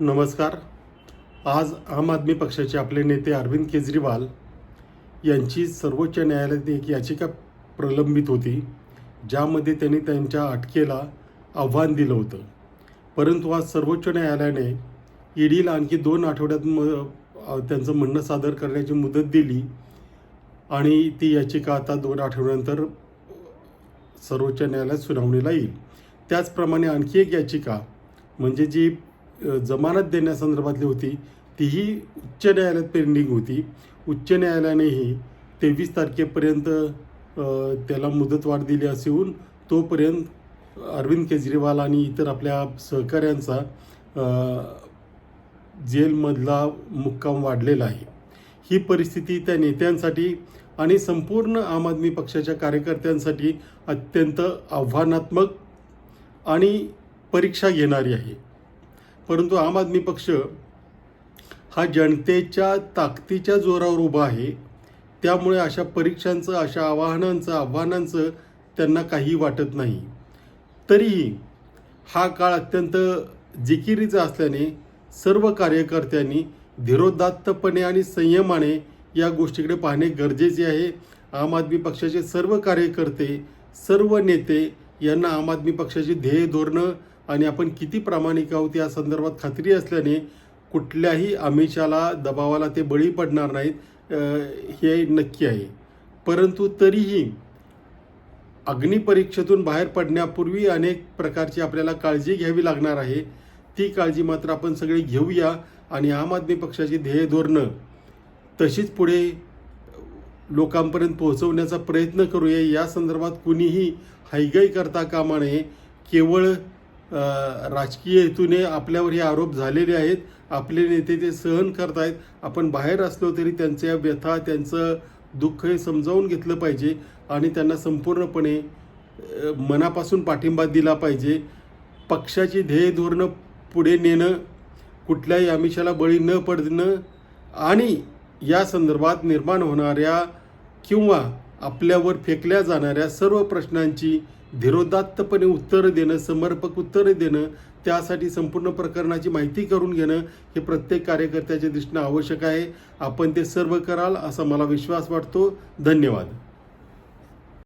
नमस्कार. आज आम आदमी पक्षाचे आपले नेते अरविंद केजरीवाल यांची सर्वोच्च न्यायालयात एक याचिका प्रलंबित होती ज्यामध्ये त्यांनी त्यांच्या अटकेला आव्हान दिलं होतं. परंतु आज सर्वोच्च न्यायालयाने ईडीला आणखी दोन आठवड्यात म त्यांचं म्हणणं सादर करण्याची मुदत दिली आणि ती याचिका आता दोन आठवड्यानंतर सर्वोच्च न्यायालयात सुनावणीला येईल. त्याचप्रमाणे आणखी एक याचिका म्हणजे जी जमानत देण्यासंदर्भातली होती. तीही उच्च न्यायालयात पेंडिंग होती. उच्च न्यायालयानेही तेवीस तारखेपर्यंत त्याला मुदतवाढ दिली असून तोपर्यंत अरविंद केजरीवाल आणि इतर आपल्या सहकाऱ्यांचा जेलमधला मुक्काम वाढलेला आहे. ही परिस्थिती त्या नेत्यांसाठी आणि संपूर्ण आम आदमी पक्षाच्या कार्यकर्त्यांसाठी अत्यंत आव्हानात्मक आणि परीक्षा घेणारी आहे. परंतु आम आदमी पक्ष हा जनतेच्या ताकदीच्या जोरावर उभा आहे. त्यामुळे अशा परीक्षांचं अशा आव्हानांचं आव्हानांचं त्यांना काही वाटत नाही. तरीही हा काळ अत्यंत जिकिरीचा असल्याने सर्व कार्यकर्त्यांनी धीरोदात्तपणे आणि संयमाने या गोष्टीकडे पाहणे गरजेचे आहे. आम आदमी पक्षाचे सर्व कार्यकर्ते सर्व नेते यांना आम आदमी पक्षाची ध्येय धोरणं आणि आपण किती प्रामाणिक आहोत या संदर्भात खात्री असल्याने कुठल्याही आमिषाला दबावाला ते बळी पडणार नाहीत हे नक्की आहे. परंतु तरीही अग्निपरीक्षेतून बाहेर पडण्यापूर्वी अनेक प्रकारची आपल्याला काळजी घ्यावी लागणार आहे. ती काळजी मात्र आपण सगळे घेऊया आणि आम आदमी पक्षाची ध्येय धोरणं तशीच पुढे लोकांपर्यंत पोहोचवण्याचा प्रयत्न करूया. या संदर्भात कुणीही हायगाई करता कामा नये. केवळ राजकीय हेतूने आपल्यावर हे आरोप झालेले आहेत. आपले नेते ते सहन करतायत. आपण बाहेर असलो तरी त्यांच्या व्यथा त्यांचं दुःख हे समजावून घेतलं पाहिजे आणि त्यांना संपूर्णपणे मनापासून पाठिंबा दिला पाहिजे. पक्षाची ध्येय धोरणं पुढे नेणं कुठल्याही आमिषाला बळी न पडणं आणि या संदर्भात निर्माण होणाऱ्या किंवा आपल्यावर फेकल्या जाणाऱ्या सर्व प्रश्नांची धीरोदात्तपणे उत्तरं देणं समर्पक उत्तरं देणं त्यासाठी संपूर्ण प्रकरणाची माहिती करून घेणं हे प्रत्येक कार्यकर्त्याच्या दृष्टीनं आवश्यक आहे. आपण ते सर्व कराल असा मला विश्वास वाटतो. धन्यवाद.